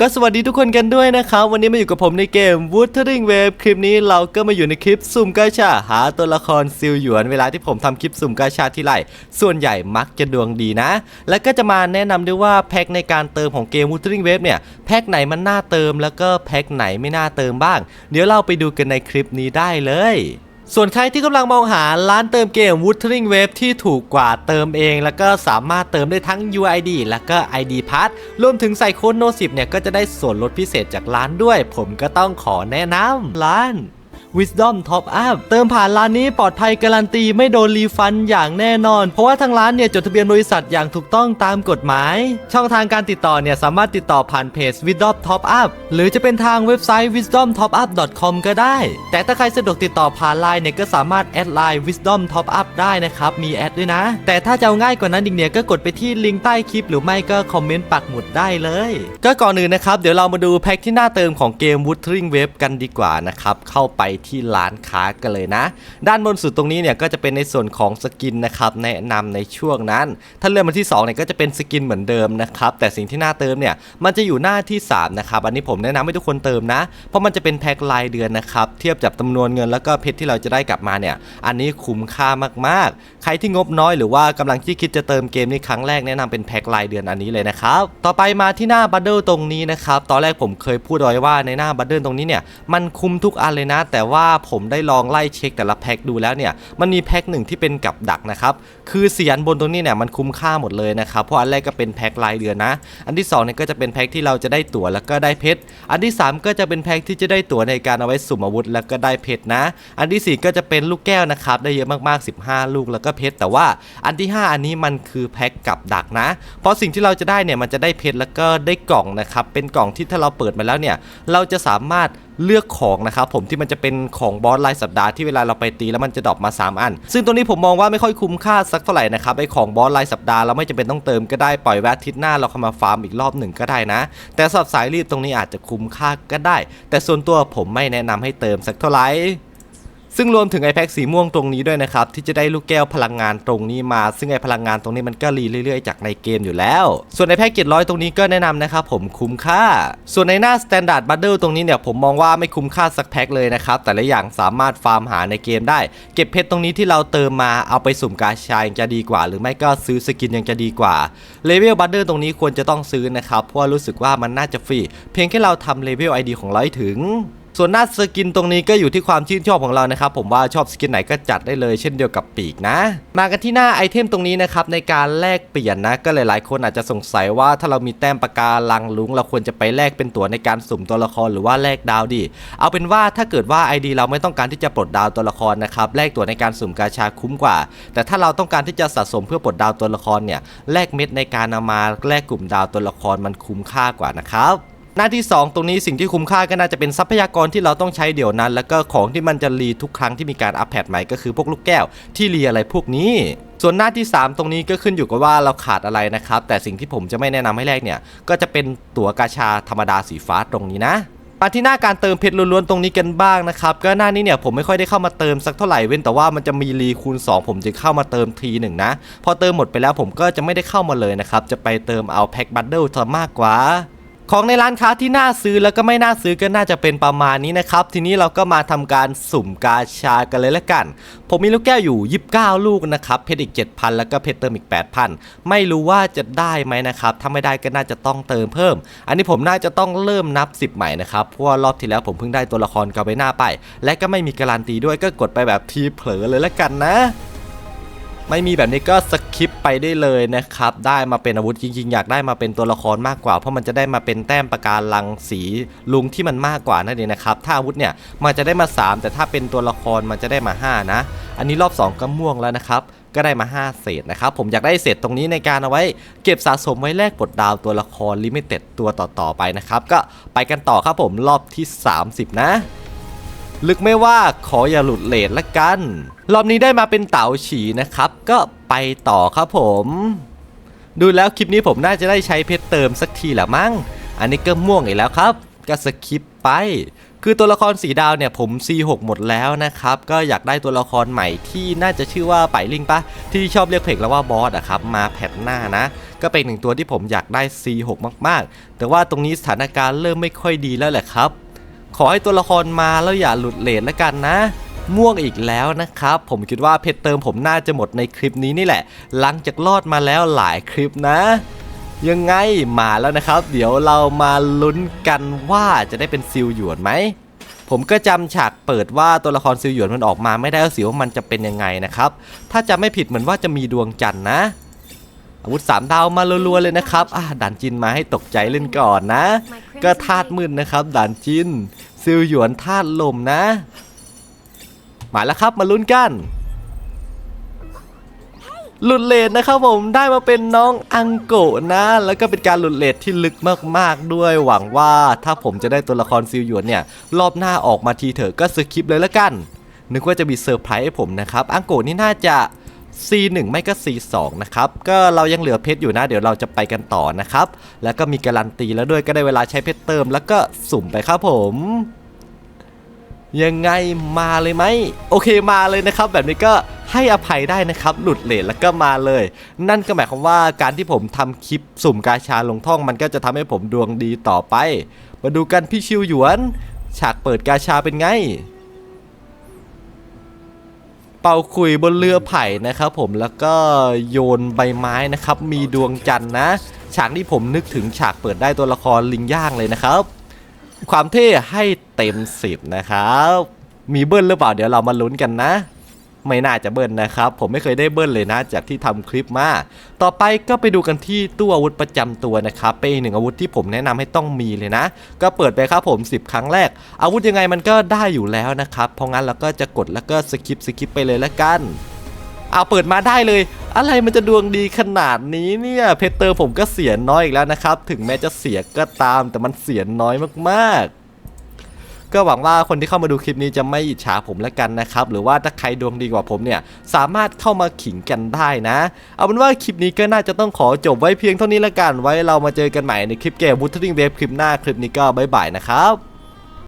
ก็สวัสดีทุกคนกันด้วยนะครับ วันนี้มาอยู่กับผมในเกม Wuthering Wave คลิปนี้เราก็มาอยู่ในคลิปสุ่มกาชาหาตัวละครซิลหยวน เวลาที่ผมทำคลิปสุ่มกาชาที่ไรส่วนใหญ่มักจะดวงดีนะ แล้วก็จะมาแนะนำด้วยว่าแพ็คในการเติมของเกม Wuthering Wave เนี่ยแพ็คไหนมันน่าเติมแล้วก็แพ็คไหนไม่น่าเติมบ้าง เดี๋ยวเราไปดูกันในคลิปนี้ได้เลย ส่วนใครที่กำลังมองหาร้านเติมเกม Wuthering Wave ที่ถูกกว่าเติมเอง แล้วก็สามารถเติมได้ทั้ง UID แล้วก็ ID Pass รวมถึงใส่โค้ดโน10 เนี่ยก็จะได้ส่วนลดพิเศษจากร้านด้วย ผมก็ต้องขอแนะนำร้าน Wisdom Top Up เติมผ่านร้านนี้ปลอดภัยการันตีไม่โดนรีฟันอย่างแน่นอน เพราะว่าทางร้านเนี่ยจดทะเบียนบริษัทอย่างถูกต้องตามกฎหมาย ช่องทางการติดต่อเนี่ยสามารถติดต่อผ่านเพจ Wisdom Top Up หรือจะเป็นทางเว็บไซต์ wisdomtopup.com ก็ได้ แต่ถ้าใครสะดวกติดต่อผ่านไลน์เนี่ยก็สามารถแอดไลน์ Wisdom Top Up ได้นะครับ มีแอดด้วยนะ แต่ถ้าจะเอาง่ายกว่านั้นอีกเนี่ยก็กดไปที่ลิงก์ใต้คลิปหรือไม่ก็คอมเมนต์ปักหมุดได้เลย ก็ก่อนอื่นนะครับ เดี๋ยวเรามาดูแพ็คที่น่าเติมของเกม Wuthering Wave กันดีกว่านะครับ เข้าไปที่ร้านค้ากันเลยนะ ด้านบนสุดตรงนี้เนี่ยก็จะเป็นในส่วนของสกินนะครับแนะนำในช่วงนั้น ถ้าเลื่อนมาที่2เนี่ยก็จะเป็นสกินเหมือนเดิมนะครับแต่สิ่งที่น่าเติมเนี่ยมันจะอยู่หน้าที่3นะครับอันนี้ผมแนะนำให้ทุกคนเติมนะ เพราะมันจะเป็นแพ็ครายเดือนนะครับเทียบกับจำนวนเงินแล้วก็เพชรที่เราจะได้กลับมาเนี่ยอันนี้คุ้มค่ามากๆ ใครที่งบน้อยหรือว่ากำลังที่คิดจะเติมเกมนี้ครั้งแรกแนะนำเป็นแพ็ครายเดือนอันนี้เลยนะครับต่อไปมาที่หน้าบัตเดิลตรงนี้นะครับตอนแรกผมเคยพูดไว้ว่าในหน้าบัตเดิลตรงนี้เนี่ยมันคุ้มทุกอันเลยนะ แต่ว่า่าผมได้ลองไล่เช็คแต่ละแพ็คดูแล้วเนี่ยมันมีแพ็คหนึ่งที่เป็นกับดักนะครับคือเสียนบนตรงนี้เนี่ยมันคุ้มค่าหมดเลยนะครับเพราะอันแรกก็เป็นแพ็ครายเดือนนะ อันที่2เนี่ยก็จะเป็นแพ็คที่เราจะได้ตั๋วแล้วก็ได้เพชรอันที่ 3 ก็จะเป็นแพ็คที่จะได้ตั๋วในการเอาไว้สุ่มอาวุธแล้วก็ได้เพชรนะ อันทีสี่4 ก็จะเป็นลูกแก้วนะครับได้เยอะมากๆ 15 ลูกแล้วก็เพชรแต่ว่าอันที่ 5 อันนี้มันคือแพ็คกับดักนะ เพราะสิ่งที่เราจะได้เนี่ยมันจะได้เพชรแล้วก็ได้กล่องนะครับเป็นกล่องที่ถ้าเราเปิดมาแล้วเนี่ยเราจะสามารถ เลือกของนะครับผมที่มันจะเป็นของบอสรายสัปดาห์ที่เวลาเราไปตีแล้วมันจะดรอปมา 3 อัน ซึ่งตัวนี้ผมมองว่าไม่ค่อยคุ้มค่าสักเท่าไหร่นะครับไอของบอสรายสัปดาห์เราไม่จำเป็นต้องเติมก็ได้ปล่อยแวะทิศหน้าเราเข้ามาฟาร์มอีกรอบหนึ่งก็ได้นะ แต่สำหรับสายรีดตรงนี้อาจจะคุ้มค่าก็ได้ แต่ส่วนตัวผมไม่แนะนำให้เติมสักเท่าไหร่ ซึ่งรวมถึงไอแพ็กสีม่วงตรงนี้ด้วยนะครับที่จะได้ลูกแก้วพลังงานตรงนี้มา ซึ่งไอพลังงานตรงนี้มันก็รีเรื่อยๆ จากในเกมอยู่แล้ว ส่วนไอแพ็กเกจร้อยตรงนี้ก็แนะนำนะครับผมคุ้มค่า ส่วนในหน้า Standard Bundle ตรงนี้เนี่ยผมมองว่าไม่คุ้มค่าสักแพ็กเลยนะครับแต่ละอย่างสามารถฟาร์มหาในเกมได้ เก็บเพชรตรงนี้ที่เราเติมมาเอาไปสุ่มกาชายังจะดีกว่า หรือไม่ก็ซื้อสกินยังจะดีกว่าเลเวลบัตเดอร์ตรงนี้ควรจะต้องซื้อนะครับเพราะรู้สึกว่ามันน่าจะฟรีเพียงแค่เราทำเลเวล ID ของเราให้ถึง ส่วนหน้าสกินตรงนี้ก็อยู่ที่ความชื่นชอบของเรานะครับผมว่าชอบสกินไหนก็จัดได้เลย เช่นเดียวกับปีกนะ มากันที่หน้าไอเทมตรงนี้นะครับในการแลกเปลี่ยนนะก็หลายๆ คนอาจจะสงสัยว่าถ้าเรามีแต้มปากกาลังลุงเราควรจะไปแลกเป็นตั๋วในการสุ่มตัวละครหรือว่าแลกดาวดี เอาเป็นว่าถ้าเกิดว่า ID เราไม่ต้องการที่จะปลดดาวตัวละครนะครับแลกตั๋วในการสุ่มกาชาคุ้มกว่า แต่ถ้าเราต้องการที่จะสะสมเพื่อปลดดาวตัวละครเนี่ยแลกเม็ดในการเอามาแลกกลุ่มดาวตัวละครมันคุ้มค่ากว่านะครับ หน้าที่ 2 ตรงนี้สิ่งที่คุ้มค่าก็น่าจะเป็นทรัพยากรที่เราต้องใช้เดี๋ยวนั้น แล้วก็ของที่มันจะรีทุกครั้งที่มีการอัปเดตใหม่ก็คือพวกลูกแก้วที่รีอะไรพวกนี้ส่วนหน้าที่ 3 ตรงนี้ก็ขึ้นอยู่กับว่าเราขาดอะไรนะครับ แต่สิ่งที่ผมจะไม่แนะนำให้แรกเนี่ย ก็จะเป็นตั๋วกาชาธรรมดาสีฟ้าตรงนี้นะมาที่หน้าการเติมเพชรล้วนๆตรงนี้กันบ้างนะครับ ก็หน้านี้เนี่ยผมไม่ค่อยได้เข้ามาเติมสักเท่าไหร่เว้นแต่ว่ามันจะมีรีคูณ 2 ผมจะเข้ามาเติมทีหนึ่งนะ พอเติมหมดไปแล้วผมก็จะไม่ได้เข้ามาเลยนะครับจะไปเติมเอาแพ็คบัตเดิลซะมากกว่า ของในร้านค้าที่น่าซื้อแล้วก็ไม่น่าซื้อก็น่าจะเป็นประมาณนี้นะครับ ทีนี้เราก็มาทำการสุ่มกาชากันเลยละกัน ผมมีลูกแก้วอยู่ 29 ลูกนะครับ เพชรอีก 7,000 แล้วก็เพชรเติมอีก 8,000 ไม่รู้ว่าจะได้ไหมนะครับ ถ้าไม่ได้ก็น่าจะต้องเติมเพิ่ม อันนี้ผมน่าจะต้องเริ่มนับ 10 ใหม่นะครับ เพราะว่ารอบที่แล้วผมเพิ่งได้ตัวละครกาเบน่าไป และก็ไม่มีการันตีด้วยก็กดไปแบบทีเผลอเลยละกันนะ ไม่มีแบบนี้ก็สคิปไปได้เลยนะครับ ได้มาเป็นอาวุธจริงๆ อยากได้มาเป็นตัวละครมากกว่า เพราะมันจะได้มาเป็นแต้มประการลังสีลุงที่มันมากกว่านั่นเองนะครับ ถ้าอาวุธเนี่ยมันจะได้มา 3 แต่ถ้าเป็นตัวละครมันจะได้มา 5 นะ อันนี้รอบ 2 ก็ม่วงแล้วนะครับก็ได้มา 5 เศษนะครับ ผมอยากได้เศษตรงนี้ในการเอาไว้ เก็บสะสมไว้แลกปลดดาวตัวละครลิมิเต็ดตัวต่อๆไปนะครับ ก็ไปกันต่อครับผมรอบที่ 30 นะ ลึกไม่ว่าขออย่าหลุดเลทละกัน รอบนี้ได้มาเป็นเต๋าฉีนะครับ ก็ไปต่อครับผม ดูแล้วคลิปนี้ผมน่าจะได้ใช้เพชรเติมสักทีแหละมั้ง อันนี้ก็ม่วงอีกแล้วครับ ก็สคิปไป คือตัวละครสีดาวเนี่ยผม C6 หมดแล้วนะครับ ก็อยากได้ตัวละครใหม่ที่น่าจะชื่อว่าไปลิงปะที่ชอบเรียกเพลงแล้วว่าบอสอะครับ มาแพทหน้านะ ก็เป็นหนึ่งตัวที่ผมอยากได้ C6 มากๆ แต่ว่าตรงนี้สถานการณ์เริ่มไม่ค่อยดีแล้วแหละครับ ขอให้ตัวละครมาแล้วอย่าหลุดเลทแล้วกันนะม่วงอีกแล้วนะครับ ผมคิดว่าเพชรเติมผมน่าจะหมดในคลิปนี้นี่แหละ หลังจากรอดมาแล้วหลายคลิปนะ ยังไงมาแล้วนะครับ เดี๋ยวเรามาลุ้นกันว่าจะได้เป็นซิลหยวนไหมผมก็จำฉากเปิดว่าตัวละครซิลหยวนมันออกมาไม่ได้ก็สิว่ามันจะเป็นยังไงนะครับ ถ้าจะไม่ผิดเหมือนว่าจะมีดวงจันทร์นะ อาวุธสามดาวมารัวๆเลยนะครับอะดันจินมาให้ตกใจเล่นก่อนนะ ก็ธาตุมืดนะครับดันจินซิลหยวนธาตุลมนะ มาแล้วครับมาลุ้นกันหลุดเลทนะครับผมได้มาเป็นน้องอังโกะนะ แล้วก็เป็นการหลุดเลทที่ลึกมากๆด้วยหวังว่าถ้าผมจะได้ตัวละครซิลหยวนเนี่ย รอบหน้าออกมาทีเถอะก็สคริปเลยละกัน นึกว่าจะมีเซอร์ไพรส์ให้ผมนะครับ อังโกะนี่น่าจะ C1 ไม่ก็ C2 นะครับ ก็เรายังเหลือเพชรอยู่นะ เดี๋ยวเราจะไปกันต่อนะครับ แล้วก็มีการันตีแล้วด้วยก็ได้เวลาใช้เพชรเติมแล้วก็สุ่มไปครับผม ยังไงมาเลยไหม โอเคมาเลยนะครับ แบบนี้ก็ให้อภัยได้นะครับ หลุดเลทแล้วก็มาเลย นั่นก็หมายความว่าการที่ผมทำคลิปสุ่มกาชาลงท่อง มันก็จะทำให้ผมดวงดีต่อไป มาดูกันพี่ชิวหยวน ฉากเปิดกาชาเป็นไง เป่าคุยบนเรือไผ่นะครับผมแล้วก็โยนใบไม้นะครับ มีดวงจันทร์นะ ฉากที่ผมนึกถึงฉากเปิดได้ตัวละครลิงย่างเลยนะครับ ความเท่ให้เต็มสิบนะครับ มีเบิ้ลหรือเปล่าเดี๋ยวเรามาลุ้นกันนะ ไม่น่าจะเบิ้ลนะครับ ผมไม่เคยได้เบิ้ลเลยนะจากที่ทำคลิปมา ต่อไปก็ไปดูกันที่ตู้อาวุธประจำตัวนะครับเป็นหนึ่งอาวุธที่ผมแนะนำให้ต้องมีเลยนะ ก็เปิดไปครับผม 10 ครั้งแรก อาวุธยังไงมันก็ได้อยู่แล้วนะครับเพราะงั้นเราก็จะกดแล้วก็สกิปสกิปไปเลยละกันเอาเปิดมาได้เลย อะไรมันจะดวงดีขนาดนี้เนี่ยเพเตอร์ผมก็เสียน้อยอีกแล้วนะครับ ถึงแม้จะเสียก็ตามแต่มันเสียน้อยมากๆ ก็หวังว่าคนที่เข้ามาดูคลิปนี้จะไม่อิจฉาผมแล้วกันนะครับ หรือว่าถ้าใครดวงดีกว่าผมเนี่ย สามารถเข้ามาขิงกันได้นะ เอาเป็นว่าคลิปนี้ก็น่าจะต้องขอจบไว้เพียงเท่านี้ละกัน ไว้เรามาเจอกันใหม่ในคลิปเกม Wuthering Wave คลิปหน้าคลิปนี้ก็บ๊ายบายนะครับ